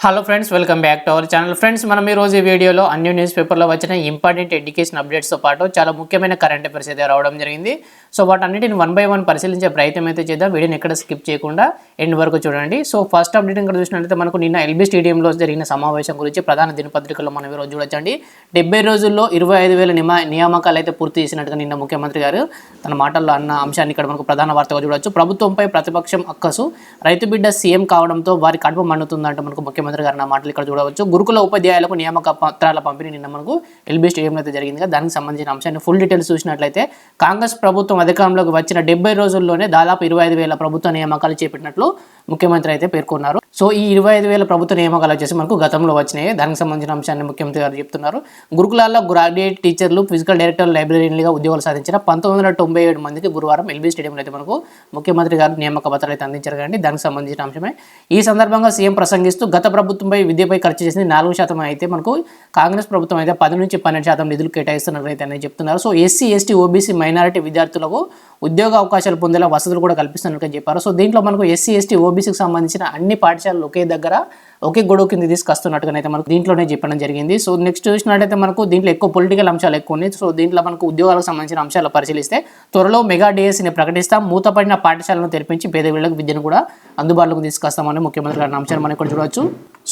Hello friends welcome back to our channel friends మనం ఈ రోజు ఈ వీడియోలో అన్ని న్యూస్ పేపర్లో వచ్చిన ఇంపార్టెంట్ ఎడ్యుకేషన్ అప్డేట్స్తో పాటు చాలా ముఖ్యమైన కరెంట్ అఫైర్స్ అయితే రావడం జరిగింది. సో వాటన్నిటిని వన్ బై వన్ పరిశీలించే ప్రయత్నం అయితే చేద్దాం. వీడియోని ఎక్కడ స్కిప్ చేయకుండా ఎండ్ వరకు చూడండి. సో ఫస్ట్ అప్డేట్ ఇక్కడ చూసినట్లయితే మనకు నిన్న ఎల్బీ స్టేడియంలో జరిగిన సమావేశం గురించి ప్రధాన దినపత్రికల్లో మనం ఈరోజు చూడొచ్చండి. డెబ్బై రోజుల్లో ఇరవై ఐదు వేల నియమ నియామకాలు అయితే పూర్తి చేసినట్టుగా నిన్న ముఖ్యమంత్రి గారు తన మాటల్లో అన్న అంశాన్ని ఇక్కడ మనకు ప్రధాన వార్తగా చూడొచ్చు. ప్రభుత్వంపై ప్రతిపక్షం అక్కసు రైతు బిడ్డ సీఎం కావడంతో వారి కడుపు మండుతుందంటే మనకు ముఖ్యమంత్రి గారు నా మాటలు ఇక్కడ చూడవచ్చు. గురుకుల ఉపాధ్యాయులకు నియామక పత్రాల పంపిణీ నిన్న మనకు ఎల్బీ స్టేడియంలో అయితే జరిగింది కదా. దానికి సంబంధించిన అంశాన్ని ఫుల్ డీటెయిల్స్ చూసినట్లయితే కాంగ్రెస్ ప్రభుత్వం అధికారంలోకి వచ్చిన డెబ్బై రోజుల్లోనే దాదాపు ఇరవై ఐదు వేల ప్రభుత్వ నియామకాలు చేపట్టినట్లు ముఖ్యమంత్రి అయితే పేర్కొన్నారు. సో ఈ ఇరవై ఐదు వేల ప్రభుత్వ నియామకాలు వచ్చేసి మనకు గతంలో వచ్చినాయి. దానికి సంబంధించిన అంశాన్ని ముఖ్యమంత్రి గారు చెప్తున్నారు. గురుకులాల్లో గ్రాడ్యుయేట్ టీచర్లు ఫిజికల్ డైరెక్టర్ లైబ్రరీలుగా ఉద్యోగాలు సాధించిన పంతొమ్మిది వందల తొంభై ఏడు మందికి గురువారం ఎల్బీ స్టేడియంలో అయితే మనకు ముఖ్యమంత్రి గారు నియామక పత్రాలు అయితే అందించారు కానీ దానికి సంబంధించిన అంశమే. ఈ సందర్భంగా సీఎం ప్రసంగిస్తూ గత ప్రభుత్వంపై విద్యపై ఖర్చు చేసింది నాలుగు శాతం అయితే మనకు కాంగ్రెస్ ప్రభుత్వం అయితే పది నుంచి పన్నెండు శాతం నిధులు కేటాయిస్తున్నారు అయితే అని చెప్తున్నారు. So SC ST OBC minority విద్యార్థులకు ఉద్యోగ అవకాశాలు పొందేలా వసతులు కూడా కల్పిస్తున్నట్టు చెప్పారు. సో దీంట్లో మనకు ఎస్సీ ఎస్టీ ఓబీసీకి సంబంధించిన అన్ని పాఠశాలలు ఒకే దగ్గర ఒకే గొడవ కింద తీసుకొస్తున్నట్టుగానైతే మనకు దీంట్లోనే చెప్పడం జరిగింది. సో నెక్స్ట్ చూసినట్టయితే మనకు దీంట్లో ఎక్కువ పొలిటికల్ అంశాలు ఎక్కువ ఉన్నాయి. సో దీంట్లో మనకు ఉద్యోగాలకు సంబంధించిన అంశాలు పరిశీలిస్తే త్వరలో మెగా డిఎస్సీని ప్రకటిస్తాం. మూతపడిన పాఠశాలను తెరిపించి పేద వీళ్ళకి విద్యను కూడా అందుబాటులోకి తీసుకొస్తామని ముఖ్యమంత్రి గారి అంశాన్ని మనం ఇక్కడ చూడవచ్చు.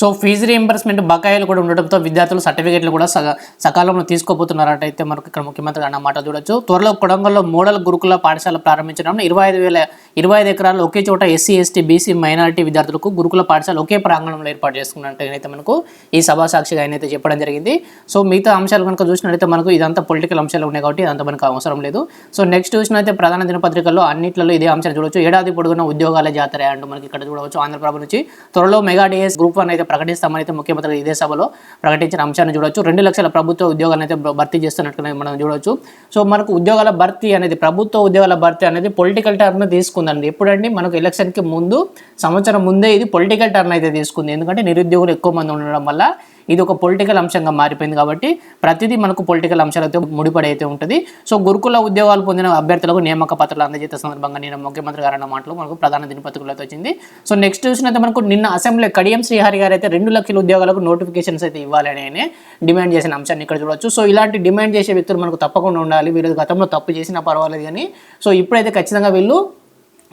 సో ఫీజు రీఎంబర్స్మెంట్ బకాయిలు కూడా ఉండడంతో విద్యార్థులు సర్టిఫికేట్లు కూడా సగ సకాలంలో తీసుకోబోతున్నారంటే మనకు ఇక్కడ ముఖ్యమంత్రి అన్నమాట చూడొచ్చు. త్వరలో కొడంగల్లో మోడల్ గురుకుల పాఠశాల ప్రారంభించడం ఇరవై ఐదు వేల ఇరవై ఐదు ఎకరాలు ఒకే చోట ఎస్సీ ఎస్టీ బీసీ మైనారిటీ విద్యార్థులకు గురుకుల పాఠశాల ఒకే ప్రాంగణంలో ఏర్పాటు చేసుకున్నట్టయితే మనకు ఈ సభా సాక్షిగా అయితే చెప్పడం జరిగింది. సో మిగతా అంశాలు కనుక చూసినట్లయితే మనకు ఇదంతా పొలిటికల్ అంశాలు ఉన్నాయి కాబట్టి ఇదంతా మనకు అవసరం లేదు. సో నెక్స్ట్ చూసినైతే ప్రధాన దినపత్రికల్లో అన్నింటిలో ఇదే అంశాలు చూడవచ్చు ఏడాది పొడుగున ఉద్యోగాల జాతర అంటూ మనకి ఇక్కడ చూడవచ్చు ఆంధ్రప్రభ నుంచి. త్వరలో మెగా డిఎస్ గ్రూప్ వన్ అయితే ప్రకటిస్తామని అయితే ముఖ్యమంత్రి ఇదే సభలో ప్రకటించిన అంశాన్ని చూడొచ్చు. రెండు లక్షల ప్రభుత్వ ఉద్యోగాలను అయితే భర్తీ చేస్తున్నట్టుగా మనం చూడొచ్చు. సో మనకు ఉద్యోగాల భర్తీ అనేది ప్రభుత్వ ఉద్యోగాల భర్తీ అనేది పొలిటికల్ టర్న్ తీసుకుందండి. ఎప్పుడండి? మనకు ఎలక్షన్కి ముందు సంవత్సరం ముందే ఇది పొలిటికల్ టర్న్ అయితే తీసుకుంది. ఎందుకంటే నిరుద్యోగులు ఎక్కువ మంది ఉండడం వల్ల ఇది ఒక పొలిటికల్ అంశంగా మారిపోయింది కాబట్టి ప్రతిదీ మనకు పొలిటికల్ అంశాలతో ముడిపడి అయితే ఉంటుంది. సో గురుకుల ఉద్యోగాలు పొందిన అభ్యర్థులకు నియామక పత్రాలు అందజేసే సందర్భంగా నేను ముఖ్యమంత్రి గారు అన్న మాటలు మనకు ప్రధాన దినపత్రికలతో వచ్చింది. సో నెక్స్ట్ చూసినట్టు మనకు నిన్న అసెంబ్లీ కడియం శ్రీహరి గారు అయితే రెండు లక్షల ఉద్యోగాలకు నోటిఫికేషన్స్ అయితే ఇవ్వాలని ఆయన డిమాండ్ చేసిన అంశాన్ని ఇక్కడ చూడొచ్చు. సో ఇలాంటి డిమాండ్ చేసే వ్యక్తులు మనకు తప్పకుండా ఉండాలి. వీళ్ళు గతంలో తప్పు చేసినా పర్వాలేదు కానీ సో ఇప్పుడైతే ఖచ్చితంగా వీళ్ళు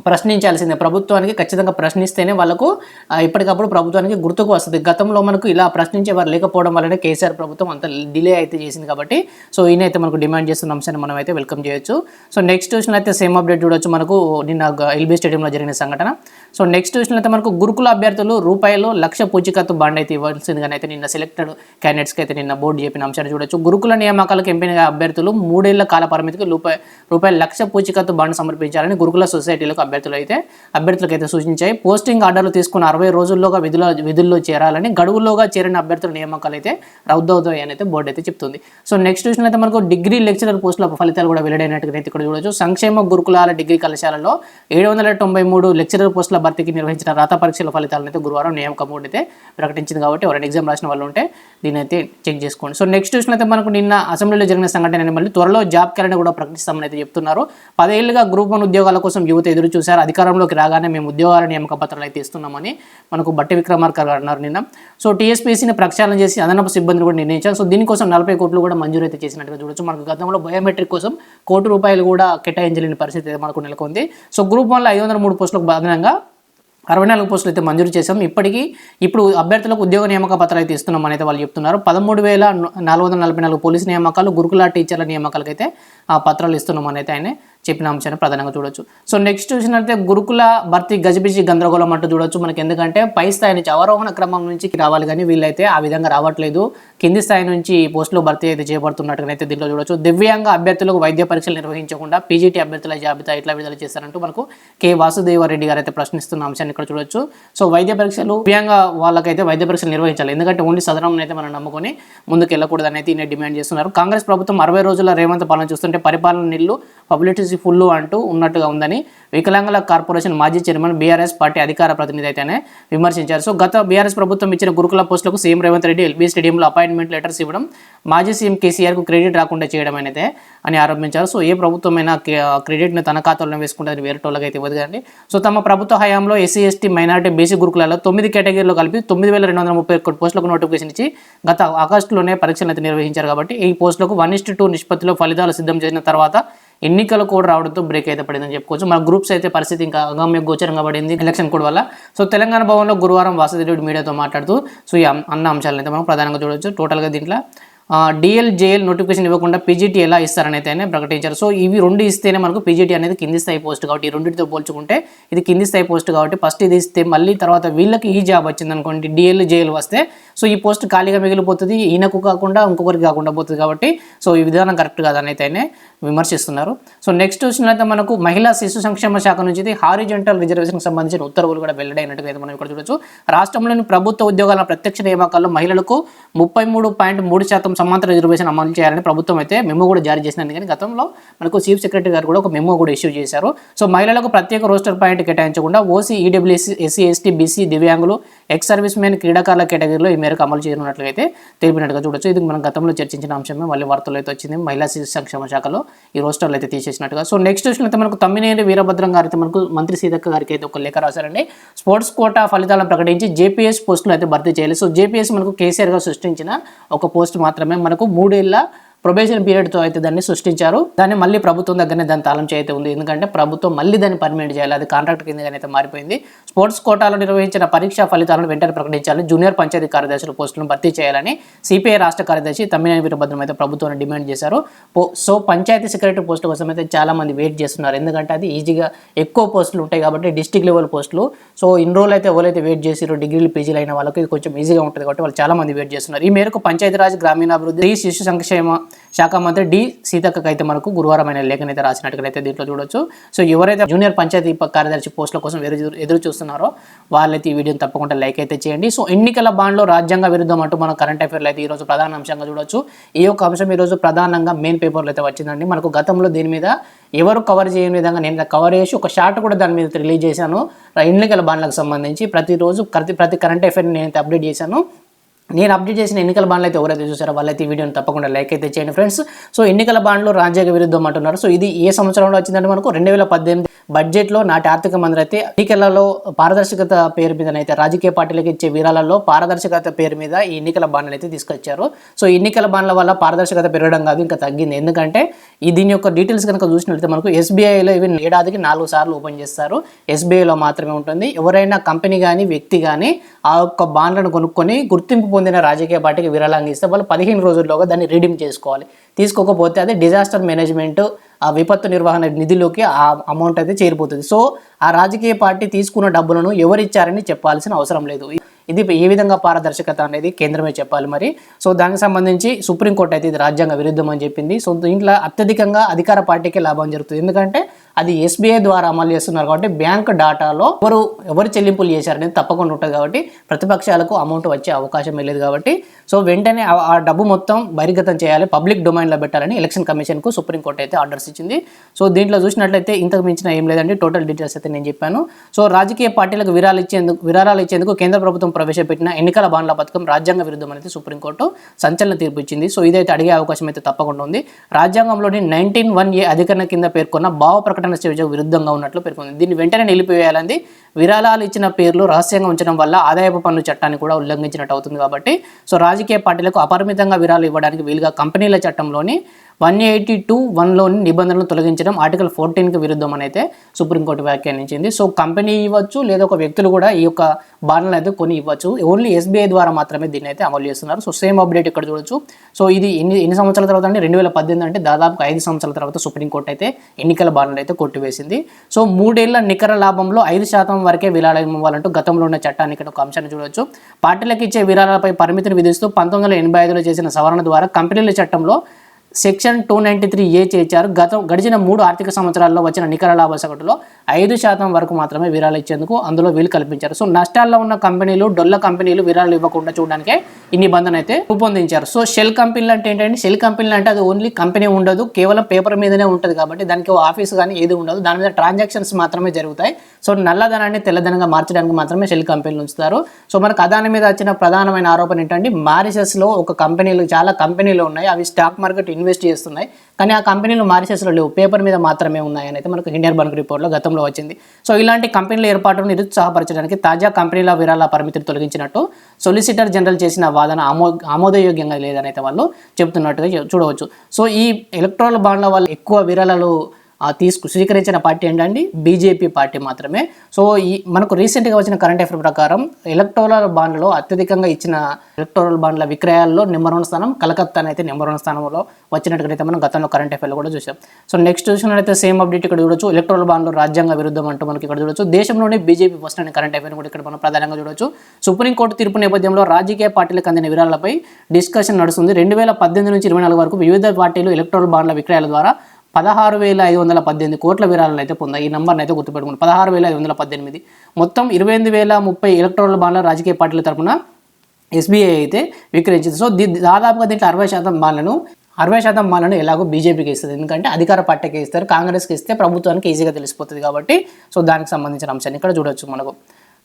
ప్రశ్నించాల్సిందే. ప్రభుత్వానికి ఖచ్చితంగా ప్రశ్నిస్తేనే వాళ్ళకు ఇప్పటికప్పుడు ఎప్పటికప్పుడు ప్రభుత్వానికి గుర్తుకు వస్తుంది. గతంలో మనకు ఇలా ప్రశ్నించే వారు లేకపోవడం వల్లనే కేసీఆర్ ప్రభుత్వం అంత డిలే అయితే చేసింది కాబట్టి సో ఈయన అయితే మనకు డిమాండ్ చేస్తున్న అంశాన్ని మనం అయితే వెల్కమ్ చేయొచ్చు. సో నెక్స్ట్ చూసిన అయితే సేమ్ అప్డేట్ చూడొచ్చు. మనకు నిన్న ఎల్బీ స్టేడియంలో జరిగిన సంఘటన. సో నెక్స్ట్ చూసిన అయితే మనకు గురుకుల అభ్యర్థులు రూపాయలు లక్ష పూచికత్తు బాండ్ అయితే ఇవ్వాల్సిందిగా అయితే నిన్న సెలెక్టెడ్ క్యాండిడేట్స్కి అయితే నిన్న బోర్డు చెప్పిన అంశాన్ని చూడొచ్చు. గురుకుల నియామకాలకు ఎంపిన అభ్యర్థులు మూడేళ్ళ కాల పరిమితికి రూపాయి రూపాయల లక్ష పూచికత్తు బాండ్ సమర్పించాలని గురుకుల సొసైటీలకు అభ్యర్థులు అయితే అభ్యర్థులకు అయితే సూచించాయి. పోస్టింగ్ ఆర్డర్లు తీసుకున్న అరవై రోజుల్లోగా విధుల విధుల్లో చేరాలని గడువులోగా చేరిన అభ్యర్థుల నియామకాలు అయితే రద్దవుతాయి అని అయితే బోర్డు అయితే చెప్తుంది. సో నెక్స్ట్ చూసినట్లయితే మనకు డిగ్రీ లెక్చరర్ పోస్టుల ఫలితాలు కూడా వెల్లడైనట్టుగా అయితే ఇక్కడ చూడొచ్చు. సంక్షేమ గురుకులాల డిగ్రీ కళాశాలలో ఏడు వందల తొంభై మూడు లెక్చరర్ పోస్టుల భర్తీకి నిర్వహించిన రాత పరీక్షల ఫలితాలను అయితే గురువారం నియామక బోర్డు అయితే ప్రకటించింది కాబట్టి ఎవరైనా ఎగ్జామ్ రాసిన వాళ్ళు ఉంటే దీని అయితే చెక్ చేసుకోండి. సో నెక్స్ట్ చూసినట్లయితే మనకు నిన్న అసెంబ్లీలో జరిగిన సంఘటన మళ్ళీ త్వరలో జాబ్ క్యాలెండర్ కూడా ప్రకటిస్తామని అయితే చెప్తున్నారు. పదేళ్ళుగా గ్రూప్ వన్ ఉద్యోగాల కోసం యువత ఎదురు చూశారు. అధికారంలోకి రాగానే మేము ఉద్యోగాల నియామక పత్రాలు అయితే ఇస్తున్నామని మనకు బట్టి విక్రమార్క గారు అన్నారు నిన్న. సో టీఎస్పీసీని ప్రక్షాళన చేసి అదనపు సిబ్బందిని కూడా నిర్ణయించారు. సో దీనికోసం నలభై కోట్లు కూడా మంజూరు అయితే చేసినట్టుగా చూడొచ్చు. మనకు గతంలో బయోమెట్రిక్ కోసం కోటి రూపాయలు కూడా కేటాయించలేని పరిస్థితి అయితే మనకు నెలకొంది. సో గ్రూప్ వన్లో ఐదు వందల మూడు పోస్టులకు అదనంగా అరవై నాలుగు పోస్టులు అయితే మంజూరు చేశాం. ఇప్పటికీ ఇప్పుడు అభ్యర్థులకు ఉద్యోగ నియామక పత్రాలు అయితే ఇస్తున్నామని అయితే వాళ్ళు చెప్తున్నారు. పదమూడు వేల నాలుగు వందల నలభై నాలుగు పోలీసు నియామకాలు గురుకుల టీచర్ల నియామకాలకైతే ఆ పత్రాలు ఇస్తున్నామని అయితే ఆయన చెప్పిన అంశాన్ని ప్రధానంగా చూడొచ్చు. సో నెక్స్ట్ చూసినట్లయితే గురుకుల భర్తీ గజిబిజి గందరగోళం అంటూ చూడొచ్చు. మనకి ఎందుకంటే పై స్థాయి నుంచి అవరోహణ క్రమం నుంచి రావాలి కానీ వీళ్ళైతే ఆ విధంగా రావట్లేదు. కింది స్థాయి నుంచి ఈ పోస్టులో భర్తీ అయితే చేపడుతున్నట్టుగా అయితే దీంట్లో చూడొచ్చు. దివ్యాంగ అభ్యర్థులకు వైద్య పరీక్షలు నిర్వహించకుండా పీజీటీ అభ్యర్థుల జాబితా ఇట్లా విడుదల చేశారంటూ మనకు కె. వాసుదేవరెడ్డి గారు అయితే ప్రశ్నిస్తున్న అంశాన్ని ఇక్కడ చూడొచ్చు. సో వైద్య పరీక్షలు దివ్యాంగ వాళ్ళకైతే వైద్య పరీక్షలు నిర్వహించాలి. ఎందుకంటే ఓన్లీ సదనం అయితే మనం నమ్ముకొని ముందుకు వెళ్ళకూడదని అయితే ఈయన డిమాండ్ చేస్తున్నారు. కాంగ్రెస్ ప్రభుత్వం అరవై రోజుల రేవంత్ పాలన చూస్తుంటే పరిపాలన నిల్లు పబ్లిసిటీ చూసి ఫుల్ అంటూ ఉన్నట్టుగా ఉందని వికలాంగుల కార్పొరేషన్ మాజీ చైర్మన్ బీఆర్ఎస్ పార్టీ అధికార ప్రతినిధి అయితేనే విమర్శించారు. సో గత బీఆర్ఎస్ ప్రభుత్వం ఇచ్చిన గురుకుల పోస్టులకు సీఎం రేవంత్ రెడ్డి ఎల్బీ స్టేడియంలో అపాయింట్మెంట్ లెటర్స్ ఇవ్వడం మాజీ సీఎం కేసీఆర్కు క్రెడిట్ రాకుండా చేయడం అనేది అని ఆరోపించారు. సో ఏ ప్రభుత్వమైనా క్రెడిట్ని తన ఖాతాలో వేసుకుంటారని వేరేటోళ్ళకి అయితే ఇవ్వదు కానీ సో తమ ప్రభుత్వ హయాంలో ఎస్సీ ఎస్టీ మైనారిటీ బీసీ గురుకులలో తొమ్మిది కేటగిరీలో కలిపి తొమ్మిది వేల రెండు వందల ముప్పై ఒక్కటి పోస్టులకు నోటిఫికేషన్ ఇచ్చి గత ఆగస్టులోనే పరీక్షలు అయితే నిర్వహించారు కాబట్టి ఈ పోస్టులకు వన్ ఇస్టు టూ నిష్పత్తిలో ఫలితాలు సిద్ధం చేసిన తర్వాత ఎన్నికలు కూడా రావడంతో బ్రేక్ అయితే పడిందని చెప్పుకోవచ్చు. మన గ్రూప్స్ అయితే పరిస్థితి ఇంకా అగమ్య గోచరంగా పడింది ఎలక్షన్ కోడ్ వల్ల. సో తెలంగాణ భవన్లో గురువారం వాసుదేవుడు మీడియాతో మాట్లాడుతూ సో ఈ అన్న అంశాలను అయితే మనం ప్రధానంగా చూడవచ్చు టోటల్గా దీంట్లో డిఎల్ జేఎల్ నోటిఫికేషన్ ఇవ్వకుండా పీజీటీ ఎలా ఇస్తారని అయితే ప్రకటించారు. సో ఇవి రెండు ఇస్తేనే మనకు పీజీటీ అనేది కింది స్థాయి పోస్ట్ కాబట్టి ఈ రెండింటితో పోల్చుకుంటే ఇది కింది స్థాయి పోస్ట్ కాబట్టి ఫస్ట్ ఇది ఇస్తే మళ్ళీ తర్వాత వీళ్ళకి ఈ జాబ్ వచ్చింది అనుకోండి డిఎల్ జేఎల్ వస్తే సో ఈ పోస్ట్ ఖాళీగా మిగిలిపోతుంది ఈయనకు కాకుండా ఇంకొకరికి కాకుండా పోతుంది కాబట్టి సో ఈ విధానం కరెక్ట్ కాదని విమర్శిస్తున్నారు. సో నెక్స్ట్ చూసినట్లయితే మనకు మహిళా శిశు సంక్షేమ శాఖ నుంచి హారిజెంటల్ రిజర్వేషన్కి సంబంధించిన ఉత్తర్వులు కూడా వెల్లడైనట్టుగా అయితే మనం ఇక్కడ చూడొచ్చు. రాష్ట్రంలోని ప్రభుత్వ ఉద్యోగాల ప్రత్యక్ష నియామకాల్లో మహిళలకు ముప్పై మూడు పాయింట్ మూడు శాతం సమాంతర రిజర్వేషన్ అమలు చేయాలని ప్రభుత్వం అయితే మెమో కూడా జారీ చేసింది. కానీ గతంలో మనకు చీఫ్ సెక్రటరీ గారు కూడా ఒక మెమో కూడా ఇష్యూ చేశారు. సో మహిళలకు ప్రత్యేక roster point కేటాయించకుండా OC EWS SC SC ST BC దివ్యాంగులు ఎక్స్ సర్వీస్ మెన్ క్రీడాకారుల కేటగిరీలో ఈ మేరకు అమలు చేయనున్నట్లయితే అయితే తెలిపినట్టుగా చూడొచ్చు. ఇది మనం గతంలో చర్చించిన అంశమే. మళ్ళీ వార్తలు అయితే వచ్చింది. మహిళా శిశు సంక్షేమ శాఖలో ఈ రోస్టర్లు అయితే తీసేసినట్టుగా. సో నెక్స్ట్ చూసినట్లయితే మనకు తమ్మినేని వీరభద్రం గారు అయితే మనకు మంత్రి సీతక్క గారికి అయితే ఒక లేఖ రాశారండి. స్పోర్ట్స్ కోటా ఫలితాలను ప్రకటించి జేపీఎస్ పోస్టులు అయితే భర్తీ చేయాలి. సో జేపీఎస్ మనకు కేసీఆర్ గారు సృష్టించిన ఒక పోస్ట్ మాత్రం మాత్రమే మనకు మూడేళ్ళ ప్రొబేషన్ పీరియడ్తో అయితే దాన్ని సృష్టించారు. దాన్ని మళ్ళీ ప్రభుత్వం దగ్గరనే దాని తాళం చేయతే ఉంది. ఎందుకంటే ప్రభుత్వం మళ్ళీ దాన్ని పర్మినెంట్ చేయాలి. అది కాంట్రాక్ట్ కింద అయితే మారిపోయింది. స్పోర్ట్స్ కోటాలో నిర్వహించిన పరీక్షా ఫలితాలను వెంటనే ప్రకటించాలని జూనియర్ పంచాయతీ కార్యదర్శుల పోస్టులను భర్తీ చేయాలని సిపిఐ రాష్ట్ర కార్యదర్శి తమ్మినేని వీరభద్రం అయితే ప్రభుత్వాన్ని డిమాండ్ చేశారు. సో పంచాయతీ సెక్రటరీ పోస్టు కోసం అయితే చాలా మంది వెయిట్ చేస్తున్నారు. ఎందుకంటే అది ఈజీగా ఎక్కువ పోస్టులు ఉంటాయి కాబట్టి డిస్టిక్ లెవెల్ పోస్టులు. సో ఇన్ని రోజులు అయితే ఎవరైతే వెయిట్ చేసిరో డిగ్రీలు పీజీలు అయిన వాళ్ళకి కొంచెం ఈజీగా ఉంటుంది కాబట్టి వాళ్ళు చాలా మంది వెయిట్ చేస్తున్నారు. ఈ మేరకు పంచాయతీరాజ్ గ్రామీణాభివృద్ధి శిశు సంక్షేమ శాఖ మంత్రి డి సీతక్కకి అయితే మనకు గురువారం అయిన లేఖనైతే రాసినట్టుగానైతే దీంట్లో చూడొచ్చు. సో ఎవరైతే జూనియర్ పంచాయతీ కార్యదర్శి పోస్టుల కోసం ఎదురు ఎదురు చూస్తున్నారో వాళ్ళైతే ఈ వీడియోని తప్పకుండా లైక్ అయితే చేయండి. సో ఎన్నికల బాండ్లో రాజ్యాంగ విరుద్ధం అంటూ మనం కరెంట్ అఫైర్లు అయితే ఈరోజు ప్రధాన అంశంగా చూడొచ్చు. ఈ యొక్క అంశం ఈరోజు ప్రధానంగా మెయిన్ పేపర్లో అయితే వచ్చిందండి. మనకు గతంలో దీని మీద ఎవరు కవర్ చేయని విధంగా నేను కవర్ చేసి ఒక షార్ట్ కూడా దాని మీద రిలీజ్ చేశాను. ఎన్నికల బాండ్లకు సంబంధించి ప్రతిరోజు ప్రతి ప్రతి కరెంట్ అఫైర్ని నేను అప్డేట్ చేశాను. నేను అప్డేట్ చేసిన ఎన్నికల బాండ్లు అయితే ఎవరైతే చూసారో వాళ్ళైతే ఈ వీడియోని తప్పకుండా లైక్ అయితే చేయండి ఫ్రెండ్స్. సో ఎన్నికల బాండ్లు రాజ్యాంగ విరుద్ధం అంటున్నారు. సో ఇది ఏ సంవత్సరంలో వచ్చిందంటే మనకు రెండు వేల పద్దెనిమిది బడ్జెట్లో నాటి ఆర్థిక మంత్రి అయితే ఎన్నికలలో పారదర్శకత పేరు మీద అయితే రాజకీయ పార్టీలకు ఇచ్చే విరాళాల్లో పారదర్శకత పేరు మీద ఈ ఎన్నికల బాండ్లు అయితే తీసుకొచ్చారు. సో ఎన్నికల బాండ్ల వల్ల పారదర్శకత పెరగడం కాదు ఇంకా తగ్గింది. ఎందుకంటే ఈ దీని యొక్క డీటెయిల్స్ కనుక చూసినట్లయితే మనకు ఎస్బీఐలో ఇవి ఏడాదికి నాలుగు సార్లు ఓపెన్ చేస్తారు. ఎస్బీఐలో మాత్రమే ఉంటుంది. ఎవరైనా కంపెనీ కానీ వ్యక్తి కానీ ఆ యొక్క బాండ్లను కొనుక్కొని గుర్తింపు పొందిన రాజకీయ పార్టీకి విరాళంగా ఇస్తే వాళ్ళు పదిహేను రోజుల్లోగా దాన్ని రిడీమ్ చేసుకోవాలి. తీసుకోకపోతే అది డిజాస్టర్ మేనేజ్మెంట్ ఆ విపత్తు నిర్వహణ నిధిలోకి ఆ అమౌంట్ అయితే చేరిపోతుంది. సో ఆ రాజకీయ పార్టీ తీసుకున్న డబ్బులను ఎవరు ఇచ్చారని చెప్పాల్సిన అవసరం లేదు. ఇది ఏ విధంగా పారదర్శకత అనేది కేంద్రమే చెప్పాలి మరి. సో దానికి సంబంధించి సుప్రీంకోర్టు అయితే ఇది రాజ్యాంగ విరుద్ధం అని చెప్పింది. సో దీంట్లో అత్యధికంగా అధికార పార్టీకే లాభం జరుగుతుంది. ఎందుకంటే అది ఎస్బీఐ ద్వారా అమలు చేస్తున్నారు కాబట్టి బ్యాంక్ డాటాలో ఎవరు ఎవరు చెల్లింపులు చేశారనేది తప్పకుండా ఉంటుంది కాబట్టి ప్రతిపక్షాలకు అమౌంట్ వచ్చే అవకాశం లేదు కాబట్టి. సో వెంటనే ఆ- డబ్బు మొత్తం బహిర్గతం చేయాలి పబ్లిక్ డొమైన్లో పెట్టాలని ఎలక్షన్ కమిషన్కు సుప్రీంకోర్టు అయితే ఆర్డర్స్ ఇచ్చింది. సో దీంట్లో చూసినట్లయితే ఇంతకు మించిన ఏం లేదండి టోటల్ డీటెయిల్స్ అయితే నేను చెప్పాను. సో రాజకీయ పార్టీలకు విరాలు ఇచ్చేందుకు విరాళాలు ఇచ్చేందుకు కేంద్ర ప్రభుత్వం ప్రవేశపెట్టిన ఎన్నికల బాండ్ల పథకం రాజ్యాంగ విరుద్ధం అనేది సుప్రీంకోర్టు సంచలన తీర్పు ఇచ్చింది. సో ఇదైతే అడిగే అవకాశం అయితే తప్పకుండా ఉంది. రాజ్యాంగంలోని నైన్టీన్ వన్ ఏ అధికరణ కింద పేర్కొన్న భావ ప్రకటన స్వేచ్ఛకు విరుద్ధంగా ఉన్నట్లు పేర్కొంది. దీన్ని వెంటనే నిలిపివేయాలని విరాళాలు ఇచ్చిన పేర్లు రహస్యంగా ఉంచడం వల్ల ఆదాయపు పన్ను చట్టాన్ని కూడా ఉల్లంఘించినట్టు అవుతుంది కాబట్టి సో రాజకీయ పార్టీలకు అపరిమితంగా విరాళాలు ఇవ్వడానికి వీలుగా కంపెనీల చట్టంలోని వన్ ఎయిటీ టూ వన్లోని నిబంధనలు తొలగించడం ఆర్టికల్ ఫోర్టీన్కి విరుద్ధం అని అయితే సుప్రీంకోర్టు వ్యాఖ్యానించింది. సో కంపెనీ ఇవ్వచ్చు లేదా ఒక వ్యక్తులు కూడా ఈ యొక్క బాణలు అయితే కొని ఇవ్వచ్చు. ఓన్లీ ఎస్బీఐ ద్వారా మాత్రమే దీన్ని అయితే అమలు చేస్తున్నారు. సో సేమ్ అప్డేట్ ఇక్కడ చూడొచ్చు. సో ఇది ఎన్ని ఎన్ని సంవత్సరాల తర్వాత అంటే రెండు వేల పద్దెనిమిది అంటే దాదాపు ఐదు సంవత్సరాల తర్వాత సుప్రీంకోర్టు అయితే ఎన్నికల బాణలు అయితే కొట్టివేసింది. సో మూడేళ్ళ నికర లాభంలో ఐదు శాతం వరకే విరాళం ఇవ్వాలంటూ గతంలో ఉన్న చట్టాన్ని ఇక్కడ ఒక అంశాన్ని చూడొచ్చు పార్టీలకు ఇచ్చే విరాళాలపై పరిమితిని విధిస్తూ పంతొమ్మిది వందల ఎనభై ఐదులో చేసిన సవరణ ద్వారా కంపెనీల చట్టంలో section two ninety three A చేర్చారు. గత గడిచిన మూడు ఆర్థిక సంవత్సరాల్లో వచ్చిన నికర లాభ సగటులో ఐదు శాతం వరకు మాత్రమే విరాళాలు ఇచ్చేందుకు అందులో వీలు కల్పించారు. సో నష్టాల్లో ఉన్న కంపెనీలు డొల్ల కంపెనీలు విరాళాలు ఇవ్వకుండా చూడడానికే ఈ నిబంధన అయితే రూపొందించారు. సో షెల్ కంపెనీలు అంటే ఏంటంటే షెల్ కంపెనీలు అంటే అది ఓన్లీ కంపెనీ ఉండదు. కేవలం పేపర్ మీదనే ఉంటుంది కాబట్టి దానికి ఆఫీస్ కానీ ఏది ఉండదు. దాని మీద ట్రాన్సాక్షన్స్ మాత్రమే జరుగుతాయి. సో నల్లధనాన్ని తెల్లధనంగా మార్చడానికి మాత్రమే షెల్ కంపెనీలు ఉంచుతారు. సో మనకు అదాని మీద వచ్చిన ప్రధానమైన ఆరోపణ ఏంటంటే మారిషస్లో ఒక కంపెనీలు చాలా కంపెనీలు ఉన్నాయి. అవి స్టాక్ మార్కెట్ ఇన్వెస్ట్ చేస్తున్నాయి. కానీ ఆ కంపెనీలు మారిషస్లో లేవు. పేపర్ మీద మాత్రమే ఉన్నాయని అయితే మనకు ఇండియన్ బంక్ రిపోర్ట్లో గతంలో వచ్చింది. సో ఇలాంటి కంపెనీల ఏర్పాటును నిరుత్సాహపరచడానికి తాజా కంపెనీల విరాళ పరిమితిని తొలగించినట్టు సొలిసిటర్ జనరల్ చేసిన వాదన ఆమో ఆమోదయోగ్యంగా లేదని అయితే వాళ్ళు చెబుతున్నట్టుగా చూ- చూడవచ్చు. సో ఈ ఎలక్ట్రాల్ బాండ్ల వల్ల ఎక్కువ విరళలు తీసుకు స్వీకరించిన పార్టీ ఏంటండి? బీజేపీ పార్టీ మాత్రమే. సో ఈ మనకు రీసెంట్గా వచ్చిన కరెంట్ అఫేర్ ప్రకారం ఎలక్టోరల్ బాండ్లలో అత్యధికంగా ఇచ్చిన ఎలక్టోరల్ బాండ్ల విక్రయాల్లో నెంబర్ వన్ స్థానం కలకత్తా అయితే నెంబర్ వన్ స్థానంలో వచ్చినట్టుగా మనం గతంలో కరెంట్ అఫేర్లో కూడా చూసాం సో నెక్స్ట్ చూసినట్లయితే సేమ్ అప్డేట్ ఇక్కడ చూడొచ్చు. ఎలక్టోరల్ బాండ్లు రాజ్యాంగ విరుద్ధం అంటూ మనకి ఇక్కడ చూడొచ్చు. దేశంలోనే బీజేపీ ఫస్ట్ అనే కరెంట్ అఫేర్ కూడా ఇక్కడ మనం ప్రధానంగా చూడొచ్చు. సుప్రీంకోర్టు తీర్పు నేపథ్యంలో రాజకీయ పార్టీలకు అందిన వివరాలపై డిస్కషన్ నడుస్తుంది. రెండు వేల పద్దెనిమిది నుంచి ఇరవై నాలుగు వరకు వివిధ పార్టీలు ఎలక్ట్రల్ బాండ్ల విక్రయాల ద్వారా పదహారు వేల ఐదు వందల పద్దెనిమిది కోట్ల విరాళాలు అయితే పొందాయి. ఈ నెంబర్ని అయితే గుర్తుపెట్టుకుంది పదహారు వేల ఐదు వందల పద్దెనిమిది. మొత్తం ఇరవై ఎనిమిది వేల ముప్పై ఎలక్ట్రల్ బాండ్ల రాజకీయ పార్టీల తరఫున ఎస్బీఐ అయితే విక్రయించింది. సో దీ దాదాపుగా దీంట్లో అరవై శాతం బాండ్లను అరవై శాతం బాండ్లను ఎలాగో బీజేపీకి ఇస్తుంది. ఎందుకంటే అధికార పార్టీకి ఇస్తారు కాంగ్రెస్కి ఇస్తే ప్రభుత్వానికి ఈజీగా తెలిసిపోతుంది కాబట్టి సో దానికి సంబంధించిన అంశాన్ని ఇక్కడ చూడొచ్చు మనకు.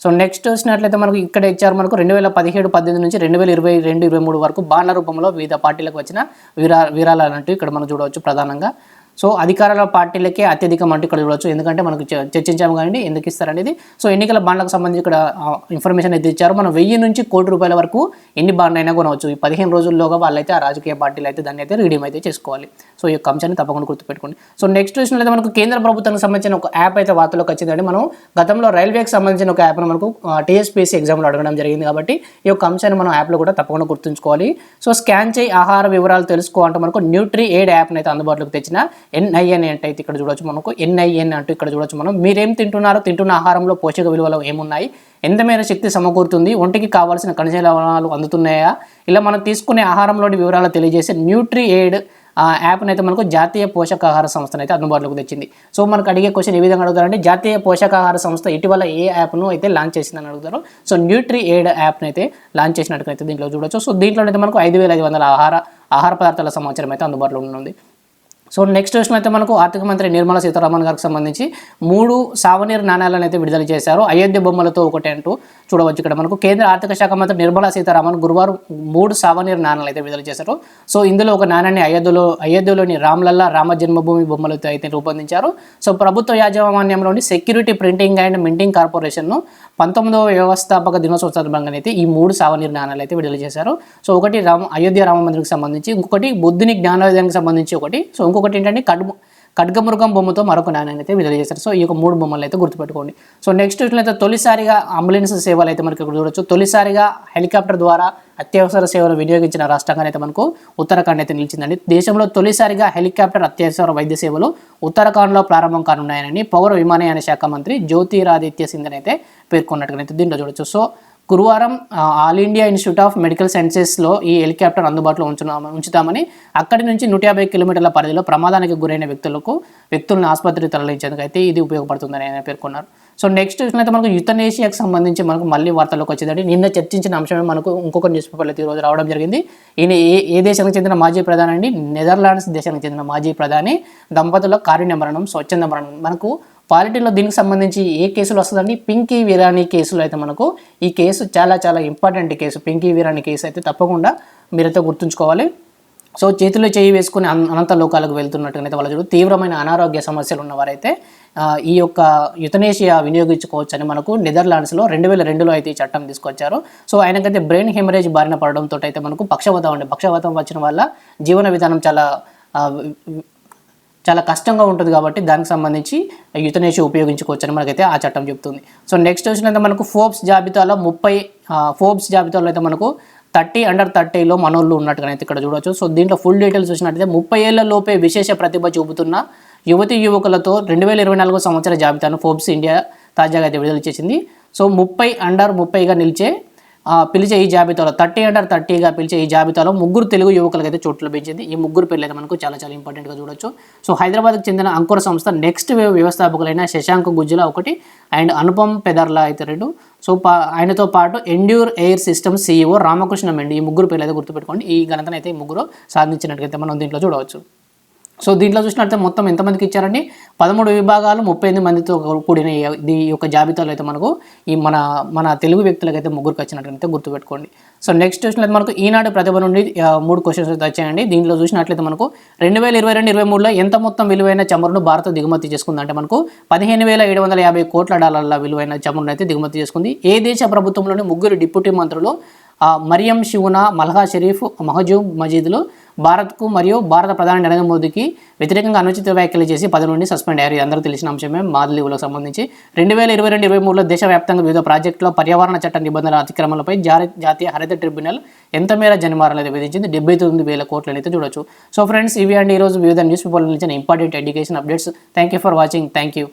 సో నెక్స్ట్ వచ్చినట్లయితే మనకు ఇక్కడ ఇచ్చారు మనకు రెండు వేల పదిహేడు పద్దెనిమిది నుంచి రెండు వేల ఇరవై రెండు ఇరవై మూడు వరకు బాండ్ల రూపంలో వివిధ పార్టీలకు వచ్చిన విరా విరాళాలు అంటూ ఇక్కడ మనం చూడవచ్చు ప్రధానంగా. సో అధికారాల పార్టీలకే అత్యధికం అంటూ ఇక్కడ చూడవచ్చు ఎందుకంటే మనకు చ- చర్చించాము కానీ ఎందుకు ఇస్తారనేది. సో ఎన్నికల బాండ్లకు సంబంధించి ఇక్కడ ఇన్ఫర్మేషన్ అయితే ఇచ్చారు. మనం వెయ్యి నుంచి కోటి రూపాయల వరకు ఎన్ని బాండ్లు అయినా కొనవచ్చు. ఈ పదిహేను రోజుల్లోగా వాళ్ళైతే ఆ రాజకీయ పార్టీలు అయితే దాన్ని అయితే రీడీమ్ అయితే చేసుకోవాలి. సో ఈ యొక్క అంశాన్ని తప్పకుండా గుర్తుపెట్టుకోండి. సో నెక్స్ట్ చూసినట్లయితే మనకు కేంద్ర ప్రభుత్వానికి సంబంధించిన ఒక యాప్ అయితే వార్తలోకి వచ్చిందండి. మనం గతంలో రైల్వేకి సంబంధించిన ఒక యాప్ను మనకు టీఎస్పీఎస్సీ ఎగ్జామ్లో అడగడం జరిగింది కాబట్టి ఈ యొక్క అంశాన్ని మనం యాప్లో కూడా తప్పకుండా గుర్తుంచుకోవాలి. సో స్కాన్ చేయి ఆహార వివరాలు తెలుసుకోవాలంటే మనకు న్యూట్రీ ఎయిడ్ యాప్ని అయితే అందుబాటులోకి తెచ్చిన ఎన్ఐఎన్ అంటే అయితే ఇక్కడ చూడొచ్చు మనకు ఎన్ఐఎన్ అంటూ ఇక్కడ చూడొచ్చు మనం. మీరేం తింటున్నారో తింటున్న ఆహారంలో పోషక విలువలు ఏమున్నాయి ఎంతమైన శక్తి సమకూరుతుంది ఒంటికి కావాల్సిన ఖనిజ లవణాలు అందుతున్నాయా? ఇలా మనం తీసుకునే ఆహారంలోని వివరాలు తెలియజేసే న్యూట్రీ ఎయిడ్ ఆ యాప్ని అయితే మనకు జాతీయ పోషకాహార సంస్థను అయితే అందుబాటులోకి తెచ్చింది. సో మనకు అడిగే క్వశ్చన్ ఏ విధంగా అడుగుతారంటే జాతీయ పోషకాహార సంస్థ ఇటీవల ఏ యాప్ను అయితే లాంచ్ చేసిందని అడుగుతారు. సో న్యూట్రీ ఎయిడ్ యాప్ని అయితే లాంచ్ చేసినట్టుగా అయితే దీంట్లో చూడొచ్చు. సో దీంట్లో అయితే మనకు ఐదు వేల ఐదు వందల ఆహార ఆహార పదార్థాల సమాచారం అయితే అందుబాటులో ఉంది సో నెక్స్ట్ క్వశ్చన్ అయితే మనకు ఆర్థిక మంత్రి నిర్మలా సీతారామన్ గారికి సంబంధించి మూడు సావనీర్ నాణ్యాలను అయితే విడుదల చేశారు. అయోధ్య బొమ్మలతో ఒకటి అంటూ చూడవచ్చు ఇక్కడ మనకు. కేంద్ర ఆర్థిక శాఖ మంత్రి నిర్మలా సీతారామన్ గురువారం మూడు సావనీర్ నాణ్యాలు అయితే విడుదల చేశారు. సో ఇందులో ఒక నాణ్యాన్ని అయోధ్యలో అయోధ్యలోని రామ్లల్లా రామ జన్మభూమి బొమ్మలతో అయితే రూపొందించారు. సో ప్రభుత్వ యాజమాన్యంలోని సెక్యూరిటీ ప్రింటింగ్ అండ్ మింటింగ్ కార్పొరేషన్ను పంతొమ్మిదవ వ్యవస్థాపక దినోత్సవ సందర్భంగా అయితే ఈ మూడు సావనీర్ నాణ్యాలు అయితే విడుదల చేశారు. సో ఒకటి రామ అయోధ్య రామ మందిరికి సంబంధించి ఇంకొకటి బుద్ధుని జ్ఞానోదయానికి సంబంధించి ఒకటి. సో ఇంకొకటి ఏంటంటే కడుపు ఖడ్గమృగం బొమ్మతో మరొక నాణ్యాన్ని అయితే విడుదల చేశారు. సో ఈ యొక్క మూడు బొమ్మలు అయితే గుర్తుపెట్టుకోండి. సో నెక్స్ట్ అయితే తొలిసారిగా అంబులెన్స్ సేవలు అయితే మనకి ఇక్కడ చూడొచ్చు. తొలిసారిగా హెలికాప్టర్ ద్వారా అత్యవసర సేవలు వినియోగించిన రాష్ట్రంగా అయితే మనకు ఉత్తరాఖండ్ అయితే నిలిచిందండి. దేశంలో తొలిసారిగా హెలికాప్టర్ అత్యవసర వైద్య సేవలు ఉత్తరాఖండ్లో ప్రారంభం కానున్నాయని పౌర విమానయాన శాఖ మంత్రి జ్యోతిరాదిత్య సింగ్ అయితే పేర్కొన్నట్టుగా అయితే దీంట్లో చూడొచ్చు. సో గురువారం all India institute of medical సైన్సెస్లో ఈ హెలికాప్టర్ అందుబాటులో ఉంచున్నామని ఉంచుతామని అక్కడి నుంచి నూట యాభై కిలోమీటర్ల పరిధిలో ప్రమాదానికి గురైన వ్యక్తులకు వ్యక్తులను ఆసుపత్రికి తరలించేందుకు అయితే ఇది ఉపయోగపడుతుందని ఆయన పేర్కొన్నారు. సో నెక్స్ట్ చూసినైతే మనకు యుతనేషియాకి సంబంధించి మనకు మళ్ళీ వార్తల్లోకి వచ్చేదండి. నిన్న చర్చించిన అంశమే మనకు ఇంకొక న్యూస్ పేపర్లో ఈరోజు రోజు రావడం జరిగింది. ఈయన ఏ ఏ దేశానికి చెందిన మాజీ ప్రధాని అండి? నెదర్లాండ్స్ దేశానికి చెందిన మాజీ ప్రధాని. దంపతుల కారుణ్య మరణం స్వచ్ఛంద మరణం. మనకు పాలిటీలో దీనికి సంబంధించి ఏ కేసులు వస్తుందండి? పింకీ వీరాణి కేసులు అయితే మనకు. ఈ కేసు చాలా చాలా ఇంపార్టెంట్ కేసు. పింకీ వీరాణి కేసు అయితే తప్పకుండా మీరైతే గుర్తుంచుకోవాలి. సో చేతిలో చేయి వేసుకుని అనంత లోకాలకు వెళ్తున్నట్టుగానైతే వాళ్ళు చూడు తీవ్రమైన అనారోగ్య సమస్యలు ఉన్నవారైతే ఈ యొక్క యుతనేషియా వినియోగించుకోవచ్చని మనకు నెదర్లాండ్స్లో రెండు వేల రెండులో అయితే ఈ చట్టం తీసుకొచ్చారు. సో ఆయనకైతే బ్రెయిన్ హెమరేజ్ బారిన పడడంతో అయితే మనకు పక్షవాతం ఉండే పక్షవాతం వచ్చిన వల్ల జీవన విధానం చాలా చాలా కష్టంగా ఉంటుంది కాబట్టి దానికి సంబంధించి యుతనేషి ఉపయోగించుకోవచ్చని మనకైతే ఆ చట్టం చెప్తుంది. సో నెక్స్ట్ వచ్చినంత మనకు ఫోర్బ్స్ జాబితాలో ముప్పై ఫోర్బ్స్ జాబితాలో అయితే మనకు థర్టీ అండర్ థర్టీలో మనోళ్ళు ఉన్నట్టుగా అయితే ఇక్కడ చూడవచ్చు సో దీంట్లో ఫుల్ డీటెయిల్స్ వచ్చినట్టయితే ముప్పై ఏళ్ళ లోపే విశేష ప్రతిభ చూపుతున్న యువతి యువకులతో రెండు వేల ఇరవై నాలుగో సంవత్సర జాబితాను ఫోర్బ్స్ ఇండియా తాజాగా అయితే విడుదల చేసింది. సో ముప్పై అండర్ ముప్పైగా నిలిచే పిలిచే ఈ జాబితాలో థర్టీ అండర్ థర్టీగా పిలిచే ఈ జాబితాలో ముగ్గురు తెలుగు యువకులకు అయితే చోటు లభించింది. ఈ ముగ్గురు పేర్లు అయితే మనకు చాలా చాలా ఇంపార్టెంట్గా చూడొచ్చు. సో హైదరాబాద్కు చెందిన అంకుర సంస్థ నెక్స్ట్ వేవ్ వ్యవస్థాపకులైన శశాంక్ గుజ్జుల ఒకటి అండ్ అనుపమ్ పెదర్లా అయితే రెండు. సో పా ఆయనతో పాటు Endure Air system CEO Ramakrishna Mendi ఈ ముగ్గురు పేర్లు అయితే గుర్తుపెట్టుకోండి. ఈ ఘనతను అయితే ఈ ముగ్గురు సాధించినట్టుగా మనం దీంట్లో చూడవచ్చు. సో దీంట్లో చూసినట్లయితే మొత్తం ఎంతమందికి ఇచ్చారండి? పదమూడు విభాగాలు ముప్పై ఎనిమిది మందితో కూడిన ఈ యొక్క జాబితాలో అయితే మనకు ఈ మన మన తెలుగు వ్యక్తులకు అయితే ముగ్గురికి వచ్చినట్లయితే గుర్తుపెట్టుకోండి. సో నెక్స్ట్ చూసినట్లయితే మనకు ఈనాడు ప్రతిభ నుండి మూడు క్వశ్చన్స్ అయితే వచ్చాయండి. దీంట్లో చూసినట్లయితే మనకు రెండు వేల ఇరవై రెండు ఇరవై మూడులో ఎంత మొత్తం విలువైన చమురును భారత దిగుమతి చేసుకుందంటే మనకు పదిహేను వేల ఏడు వందల యాభై కోట్ల డాలర్ల విలువైన చమురును అయితే దిగుమతి చేసుకుంది. ఏ దేశ ప్రభుత్వంలోని ముగ్గురు డిప్యూటీ మంత్రులు మరియం షివునా మల్హా షరీఫ్ మహజూబ్ మజీద్లు భారత్కు మరియు భారత ప్రధాని నరేంద్ర మోదీకి వ్యతిరేకంగా అనుచిత వ్యాఖ్యలు చేసి పదవి నుండి సస్పెండ్ అయ్యారు. ఇది అందరూ తెలిసిన అంశమే. మాదిలీవులకు సంబంధించి రెండు వేల ఇరవై రెండు ఇరవై మూడులో దేశవ్యాప్తంగా వివిధ ప్రాజెక్టుల పర్యావరణ చట్ట నిబంధనల అతిక్రమణలపై జాతీయ హరిత ట్రిబ్యునల్ ఎంత మేర జనిమారాలు అయితే విధించింది? డెబ్బై తొమ్మిది వేల కోట్లను అయితే చూడొచ్చు. సో ఫ్రెండ్స్ ఇవి అండి ఈరోజు వివిధ న్యూస్ పేపర్ల నుంచి important education updates. Thank you for watching. Thank you